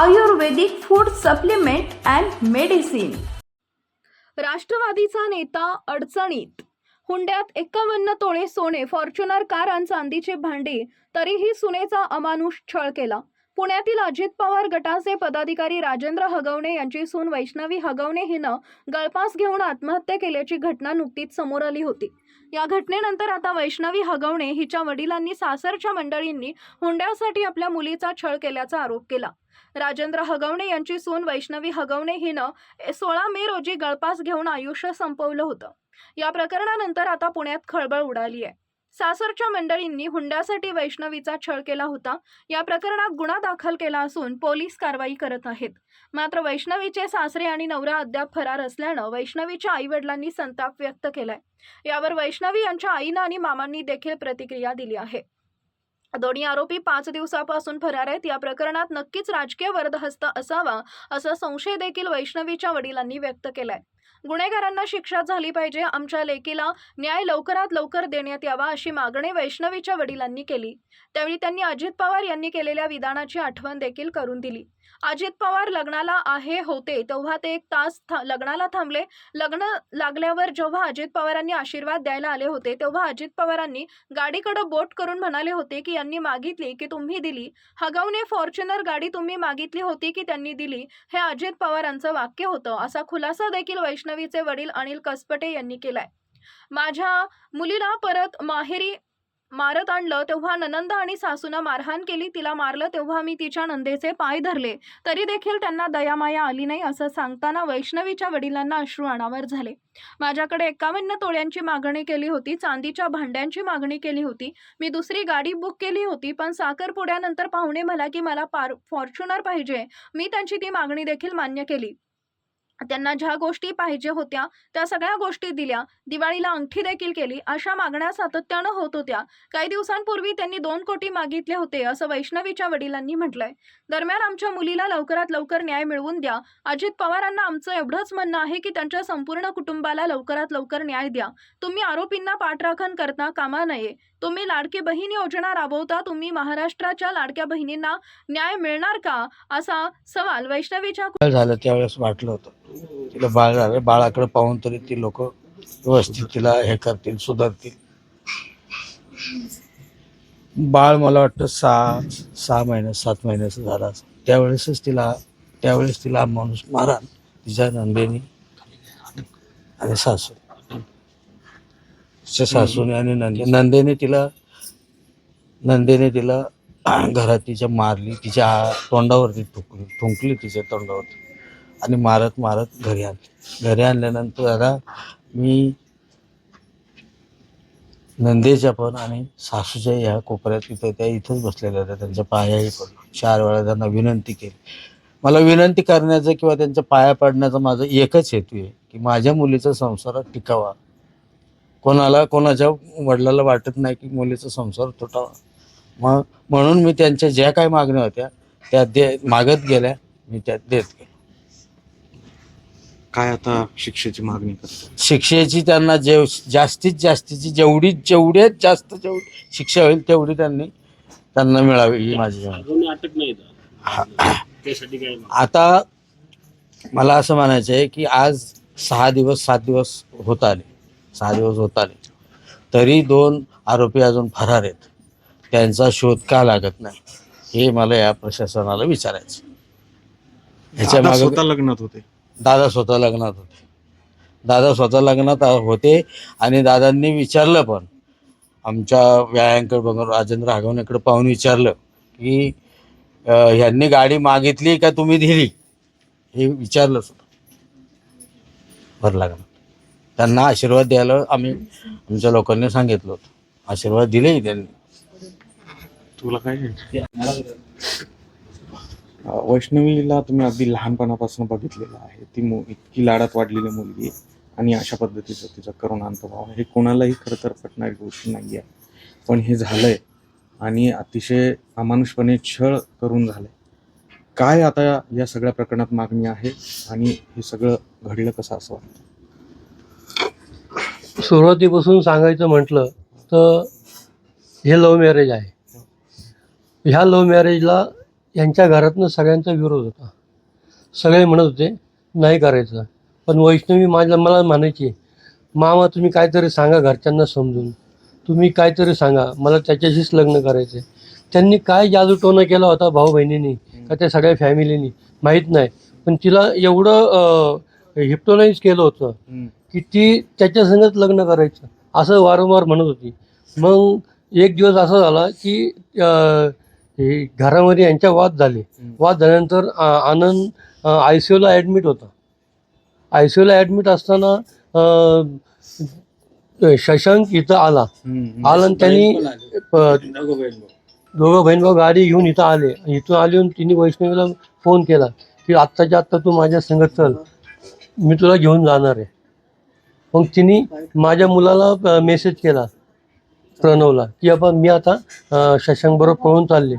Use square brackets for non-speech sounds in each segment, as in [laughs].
Ayurvedic food supplement and medicine. राष्ट्रवादीचा नेता अडचणीत. हुंड्यात एक्कावन्न तोळे सोने फॉर्च्युनर कार आणि चांदीचे भांडी तरीही सुनेचा अमानुष छळ केला. पुण्यातील अजित पवार गटाचे पदाधिकारी राजेंद्र हगवणे यांची सून वैष्णवी हगवणे हिनं गळपास घेऊन आत्महत्या केल्याची घटना नुकतीच समोर आली होती. या घटनेनंतर आता वैष्णवी हगवणे हिच्या वडिलांनी सासरच्या मंडळींनी हुंड्यासाठी आपल्या मुलीचा छळ केल्याचा आरोप केला. राजेंद्र हगवणे यांची सून वैष्णवी हगवणे हिनं सोळा मे रोजी गळपास घेऊन आयुष्य संपवलं होतं. या प्रकरणानंतर आता पुण्यात खळबळ उडाली आहे. सासरच्या मंडळींनी हुंड्यासाठी वैष्णवीचा छळ केला होता. या प्रकरणात गुन्हा दाखल केला असून पोलीस कारवाई करत आहेत. मात्र वैष्णवीचे सासरे आणि नवरा अद्याप फरार असल्यानं वैष्णवीच्या आई वडिलांनी संताप व्यक्त केलाय. यावर वैष्णवी यांच्या आईनं आणि मामांनी देखील प्रतिक्रिया दिली आहे. दोन्ही आरोपी पाच दिवसापासून फरार आहेत. या प्रकरणात नक्कीच राजकीय वर्धहस्त असावा असा संशय देखील वैष्णवीच्या वडिलांनी व्यक्त केलाय. गुन्हेगारांना शिक्षा झाली पाहिजे. आमच्या लेकीला न्याय लवकरात लवकर देण्यात यावा अशी मागणी वैष्णवीच्या वडिलांनी केली. त्यावेळी त्यांनी अजित पवार यांनी केलेल्या विधानाची आठवण देखील करून दिली. अजित पवार लग्नाला आहे होते तेव्हा ते एक तास था- लग्नाला थांबले. लग्न लागल्यावर जेव्हा अजित पवारांनी आशीर्वाद द्यायला आले होते तेव्हा अजित पवारांनी गाडीकडे बोट करून म्हणाले होते की यांनी मागितली की तुम्ही दिली. हगवणे फॉर्च्युनर गाडी तुम्ही मागितली होती की त्यांनी दिली हे अजित पवारांचं वाक्य होतं. असा खुलासा देखील वैष्णवीचे वडील अनिल कसपटे यांनी केलाय. माझ्या मुलीला परत माहेरी मारत आणलं तेव्हा ननंद आणि सासूनं मारहाण केली तिला मारलं तेव्हा मी तिच्या नंदेचे पाय धरले. तरी देखील त्यांना दयामाया आली नाही असं सांगताना वैष्णवीच्या वडिलांना अश्रू अनावर झाले. माझ्याकडे एकावन्न तोळ्यांची मागणी केली होती चांदीच्या भांड्यांची मागणी केली होती मी दुसरी गाडी बुक केली होती पण साखरपुड्यानंतर पाहुणे मला की मला पार फॉर्च्युनर पाहिजे. मी त्यांची ती मागणी देखील मान्य केली. त्यांना ज्या गोष्टी पाहिजे होत्या त्या सगळ्या गोष्टी दिल्या. दिवाळीला अंगठी देखील केली. अशा मागण्या सातत्यानं होत होत्या. काही दिवसांपूर्वी त्यांनी दोन कोटी मागितले होते असं वैष्णवीच्या वडिलांनी म्हटलंय. दरम्यान आमच्या मुलीला लवकरात लवकर न्याय मिळवून द्या. अजित पवारांना आमचं एवढंच म्हणणं आहे की त्यांच्या संपूर्ण कुटुंबाला लवकरात लवकर न्याय द्या. तुम्ही आरोपींना पाठराखण करता कामा नये. तुम्ही लाडकी बहीण योजना राबवता तुम्ही महाराष्ट्राच्या लाडक्या बहिणींना न्याय मिळणार का? असा सवाल वैष्णवीच्या झालं त्यावेळेस वाटलं होतं. तिला बाळ झालं बाळाकडे पाहून तरी ती लोक व्यवस्थित तिला हे करतील सुधारतील. बाळ मला वाटतं सहा सहा महिने सात महिन्याचं झाला त्यावेळेसच तिला त्यावेळेस तिला माणूस मारा तिच्या नंदेनी आणि सासू. सासूने आणि नंदे. नंदेने तिला नंदेने तिला [clears throat] घरात तिच्या मारली तिच्या तोंडावरती ठुकली ठुंकली तिच्या तोंडावरती आणि मारत मारत घरी आणली. घरी आणल्यानंतर आता मी नंदेच्या पण आणि सासूच्या ह्या कोपऱ्यात तिथं त्या इथंच बसलेल्या होत्या. त्यांच्या पायाही पडलो चार वेळा त्यांना विनंती केली. मला विनंती करण्याचं किंवा त्यांच्या पाया पडण्याचा माझा एकच हेतू आहे की माझ्या मुलीचा संसार टिकावा. कोणाला कोणाच्या वडिलाला वाटत नाही की मुलीचा संसार तुटावा मग म्हणून मी त्यांच्या ज्या काही मागण्या होत्या त्या दे मागत गेल्या मी त्या देत गेलो. काय आता शिक्षेची मागणी करतो? शिक्षेची त्यांना जे जास्तीत जास्तीची जेवढी जेवढ्यात जास्त जेवढी शिक्षा होईल तेवढी त्यांनी त्यांना मिळावी ही माझी विनंती. अजून अटक नाही. त्यासाठी काय आता मला असं म्हणायचं आहे की आज सहा दिवस सात दिवस होत आले. सहा दिवस होत आले तरी दोन आरोपी अजून फरार आहेत. त्यांचा शोध का लागत नाही हे मला या प्रशासनाला विचारायचं ह्याच्या दादा मागे स्वतः लग्नात होते. दादा स्वतः लग्नात होते. दादा स्वतः लग्नात होते आणि दादांनी विचारलं पण. आमच्या व्यायांकडे बघून राजेंद्र आगवण्याकडे पाहून विचारलं की अं, ह्यांनी गाडी मागितली का तुम्ही दिली? हे विचारलं सुद्धा भर लग्नात त्यांना आशीर्वाद द्यायला आम्ही आमच्या लोकांनी सांगितलं होतं. आशीर्वाद दिलेही त्यांनी. तुला काय वैष्णवीला तुम्ही अगदी लहानपणापासून बघितलेलं आहे. ती मु इतकी लाडात वाढलेली मुलगी आहे आणि अशा पद्धतीचं तिचा करुण अंतभाव आहे. हे कोणालाही खरं तर पटणारी गोष्ट नाही आहे पण हे झालंय आणि अतिशय अमानुषपणे छळ करून झालंय. काय आता या सगळ्या प्रकरणात मागणी आहे आणि हे सगळं घडलं कसं असं वाटतं? सुरुवातीपासून सांगायचं म्हटलं तर हे लव्ह मॅरेज आहे. ह्या लव्ह मॅरेजला यांच्या घरातनं सगळ्यांचा विरोध होता. सगळे म्हणत होते नाही करायचं. पण वैष्णवी माझ्या मला म्हणायची मामा तुम्ही काहीतरी सांगा घरच्यांना समजून. तुम्ही काहीतरी सांगा. मला त्याच्याशीच लग्न करायचं आहे त्यांनी काय जादूटोणा केला होता भाऊ बहिणींनी का त्या सगळ्या फॅमिलीनी माहीत नाही. पण तिला एवढं हिप्टोनाईज केलं होतं. की ती त्याच्या संगत लग्न करायचं असं वारंवार म्हणत होती. मग एक दिवस असा झाला की हे घरामध्ये यांच्या वाद झाले. वाद झाल्यानंतर आ- आनंद आय सी यूला ॲडमिट होता. आय सी यूला ॲडमिट असताना शशांक इथं आला. आला आणि त्यांनी दोघं बहीण भाऊ. गाडी घेऊन इथं आले. इथून आले तिने वैष्णवीला फोन केला की आत्ताच्या आत्ता तू माझ्या संगत चल. मी तुला घेऊन जाणार आहे. मग तिने माझ्या मुलाला मेसेज केला प्रणवला की आपण मी आता अं, शशांकबरोबर पळून चालले.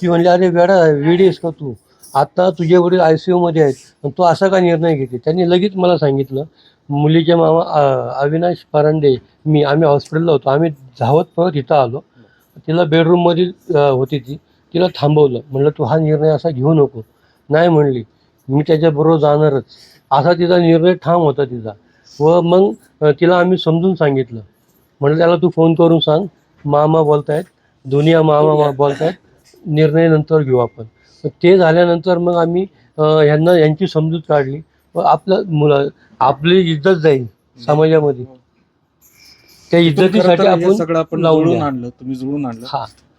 ती म्हणली अरे वेडा वेडीस का तू? आता तुझे वडील आय सी यूमध्ये आहेत आणि तू असा का निर्णय घेते? त्यांनी लगेच मला सांगितलं मुलीचे मामा अविनाश परांडे मी आम्ही हॉस्पिटलला होतो. आम्ही धावत पळत इथं आलो. तिला बेडरूममध्ये होती ती. तिला थांबवलं. म्हणलं तू हा निर्णय असा घेऊ नको. नाही म्हणली मी त्याच्याबरोबर जाणारच. असा तिचा निर्णय ठाम होता तिचा. व मग तिला आम्ही समजून सांगितलं. म्हणलं त्याला तू फोन करून सांग. मामा बोलतायत. दुनिया मामा मा बोलतायत. निर्णय नंतर घेऊ आपण. ते झाल्यानंतर मग आम्ही ह्यांना यांची समजूत काढली. व आपलं मुलं आपली इज्जत जाईल समाजामध्ये. त्या इज्जतीसाठी हे सगळं आपण आपण लावून. आणलं. तुम्ही जुळून आणलं.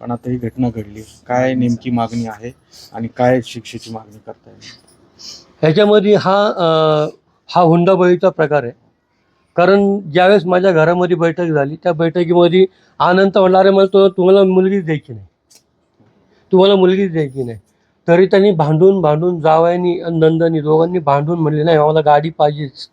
पण आता ही घटना घडली. काय नेमकी मागणी आहे आणि काय शिक्षेची मागणी करताय? ह्याच्यामध्ये हा हा हुंडाबळीचा प्रकार आहे. कारण ज्यावेळेस माझ्या घरामध्ये बैठक झाली त्या बैठकीमध्ये आनंद म्हणला अरे मला तो तुम्हाला मुलगीच द्यायची नाही. तुम्हाला मुलगीच द्यायची नाही. तरी त्यांनी भांडून भांडून जावयानी आणि नंदनी दोघांनी भांडून म्हणले नाही आम्हाला गाडी पाहिजेच.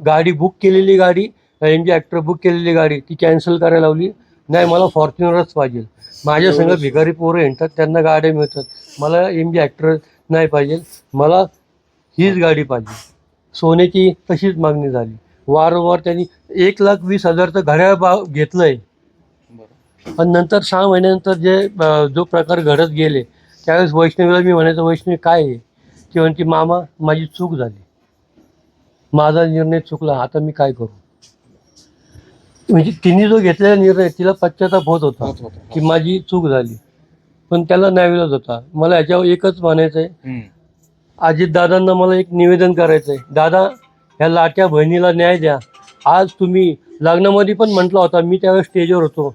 गाडी बुक केलेली गाडी एम जी ॲक्टर बुक केलेली गाडी ती कॅन्सल करायला लावली. नाही मला फॉर्च्युनरच पाहिजे. माझ्या संग भिकारी पोरं येतात त्यांना गाड्या मिळतात. मला एम जी ॲक्टर नाही पाहिजे. मला हीच गाडी पाहिजे. सोन्याची तशीच मागणी झाली? वारंवार त्यांनी एक लाख वीस हजारचं घड्याळ भाव घेतलंय. पण नंतर सहा महिन्यानंतर जे जो प्रकार घडत गेले त्यावेळेस वैष्णवीला मी म्हणायचं वैष्णवी काय आहे? ती म्हणते मामा माझी चूक झाली. माझा निर्णय चुकला. आता मी काय करू? म्हणजे तिने जो घेतलेला निर्णय तिला पश्चाताप होत होता. की माझी चूक झाली. पण त्याला न्याविलाच होता. मला याच्यावर एकच म्हणायचं आहे. अजितदादांना मला एक निवेदन करायचं आहे दादा ह्या लाट्या बहिणीला न्याय द्या. आज तुम्ही लग्नामध्ये पण म्हटला होता मी त्यावेळेस स्टेजवर होतो.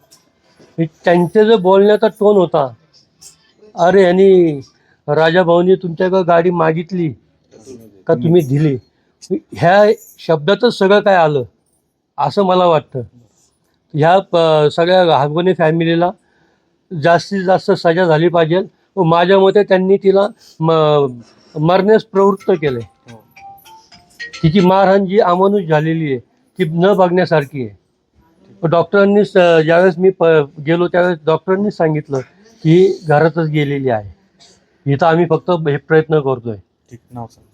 मी त्यांचे जो बोलण्याचा टोन होता अरे यांनी राजा भाऊनी तुमच्याकडे गाडी मागितली का तुम्ही दिली? ह्या शब्दातच सगळं काय आलं? असं मला वाटतं. ह्या प- सगळ्या हागवणे फॅमिलीला जास्तीत जास्त सजा झाली पाहिजे व माझ्या मते त्यांनी तिला म मरण्यास प्रवृत्त केले. हो. तिची मारहाण जी अमानुष झालेली आहे. ती न बघण्यासारखी आहे. डॉक्टरांनी ज्यावेळेस मी प गेलो त्यावेळेस डॉक्टरांनी सांगितलं की घरातच गेलेली आहे. इथं आम्ही फक्त हे प्रयत्न करतोय. ठीक नाव सांग.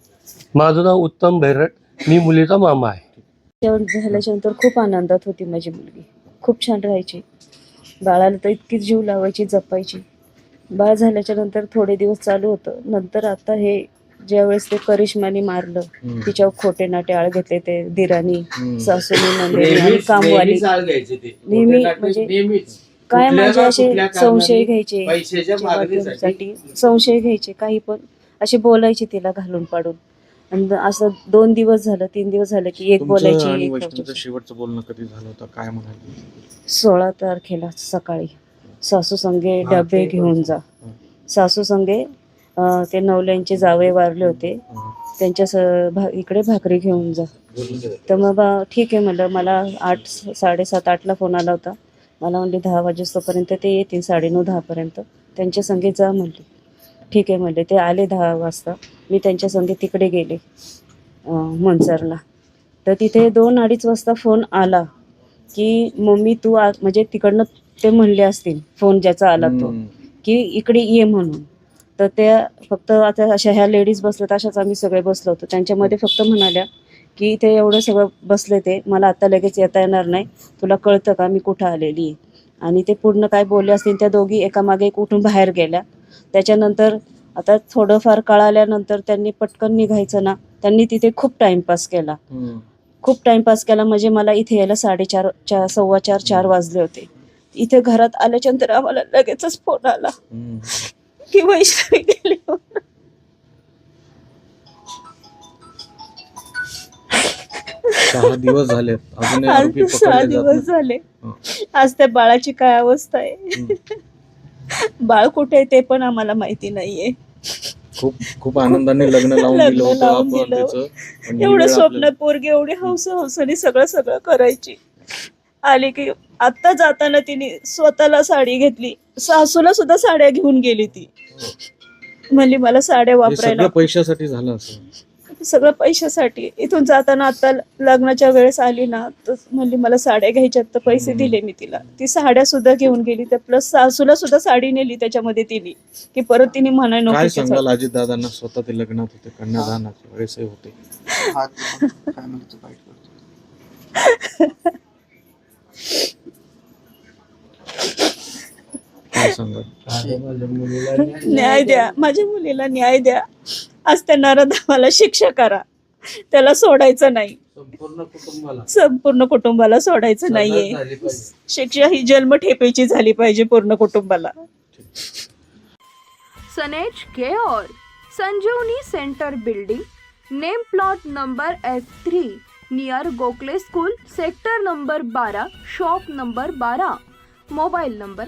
माझं नाव उत्तम भैरट. मी मुलीचा मामा आहे. जेवण झाल्याच्यानंतर खूप आनंदात होती माझी मुलगी. खूप छान राहायची. बाळाला तर इतकी जीव लावायची जपायची. बाळ झाल्याच्यानंतर थोडे दिवस चालू होतं. नंतर आता हे ज्यावेळेस ते करिश्माने मारलं. तिच्यावर खोटे नाटे आळ घेतले ते दिरानी. सासूनी नंदेनी आणि कामवाली. नेहमी म्हणजे काय माझे असे संशय घ्यायचे संशय घ्यायचे काही पण. असे बोलायचे तिला घालून पाडून. आणि असं दोन दिवस झालं तीन दिवस झालं की एक बोलायची. शेवटचं बोलणं कधी झालं होतं? काय म्हणाली? सोळा तारखेला सकाळी. सासू संगे डबे घेऊन जा. सासू संगे ते नवल्यांचे जावे वारले होते. त्यांच्या स- भा इकडे भाकरी घेऊन जा. तर मग बा ठीक आहे म्हणलं मला आठ साडेसात आठला फोन आला होता. मला म्हणले दहा वाजेस्तोपर्यंत ते येतील साडेनऊ दहापर्यंत. त्यांच्या संगे जा म्हणले. ठीक आहे म्हणले. ते आले दहा वाजता. मी त्यांच्या संगे तिकडे गेले मनसरला. तर तिथे दोन अडीच वाजता फोन आला की मम्मी तू आ म्हणजे तिकडनं ते म्हणले असतील फोन ज्याचा आला तो. की इकडे ये म्हणून. तर त्या फक्त आता अशा ह्या लेडीज बसल्यात अशाच आम्ही सगळे बसलो होतो. त्यांच्यामध्ये फक्त म्हणाल्या की इथे एवढं सगळं बसले ते मला आता लगेच येता येणार नाही. तुला कळतं का मी कुठं आलेली आहे? आणि ते पूर्ण काय बोलले असतील त्या दोघी एकामागे एक उठून बाहेर गेल्या. त्याच्यानंतर आता थोडंफार कळाल्यानंतर त्यांनी पटकन निघायचं ना त्यांनी तिथे खूप टाइमपास केला. खूप टाइमपास केला म्हणजे मला इथे यायला साडेचार चार सव्वा चार चार वाजले होते. इथे घरात आल्याच्यानंतर आम्हाला लगेचच फोन आला. की वैष्णवी गेली. सहा दिवस अजूनही आज आरोपी सहा पकडले जात दिवस नाही. झाले हं. आज त्या बाळाची काय अवस्था आहे. बाळ कुठे आहे ते पण आम्हाला माहिती नाहीये खूप खूप आनंदाने लग्न लावून लग्न दिलं होतं लावून आपण दिलं. तिचं पण ही एवढं वेळ स्वप्न आपल्याला- पोरगी एवढी हौस हौसाने सगळं सगळं करायची आली की आत्ता जाताना तिने स्वतःला साडी घेतली सासूला सुद्धा साड्या घेऊन गेली ती म्हणली मला साड्या हे वापरायला सगळं पैशासाठी झालं असं सगळं पैशासाठी इथून जाताना आता लग्नाच्या वेळेस आली ना तर म्हणली मला साड्या घ्यायच्यात तर पैसे हम्म. दिले मी तिला ती साड्या सुद्धा घेऊन गेली तर प्लस सासूला सुद्धा साडी नेली त्याच्यामध्ये तिने की परत तिने म्हणाय काय की सांगाल अजित दादांना स्वतः ते लग्नात होते कन्यादानाच्या वेळेस होते न्याय [laughs] द्या. माझ्या मुलीला न्याय द्या. आज त्या नरधावाला शिक्षा करा. त्याला सोडायचं नाही. संपूर्ण कुटुंबाला. सोडायचं नाहीये. शिक्षा ही जन्म ठेपेची झाली पाहिजे पूर्ण कुटुंबाला. सनेज care Sanjivani centre building name plot number F three near Gokhale school sector number बारा शॉप नंबर बारा मोबाईल नंबर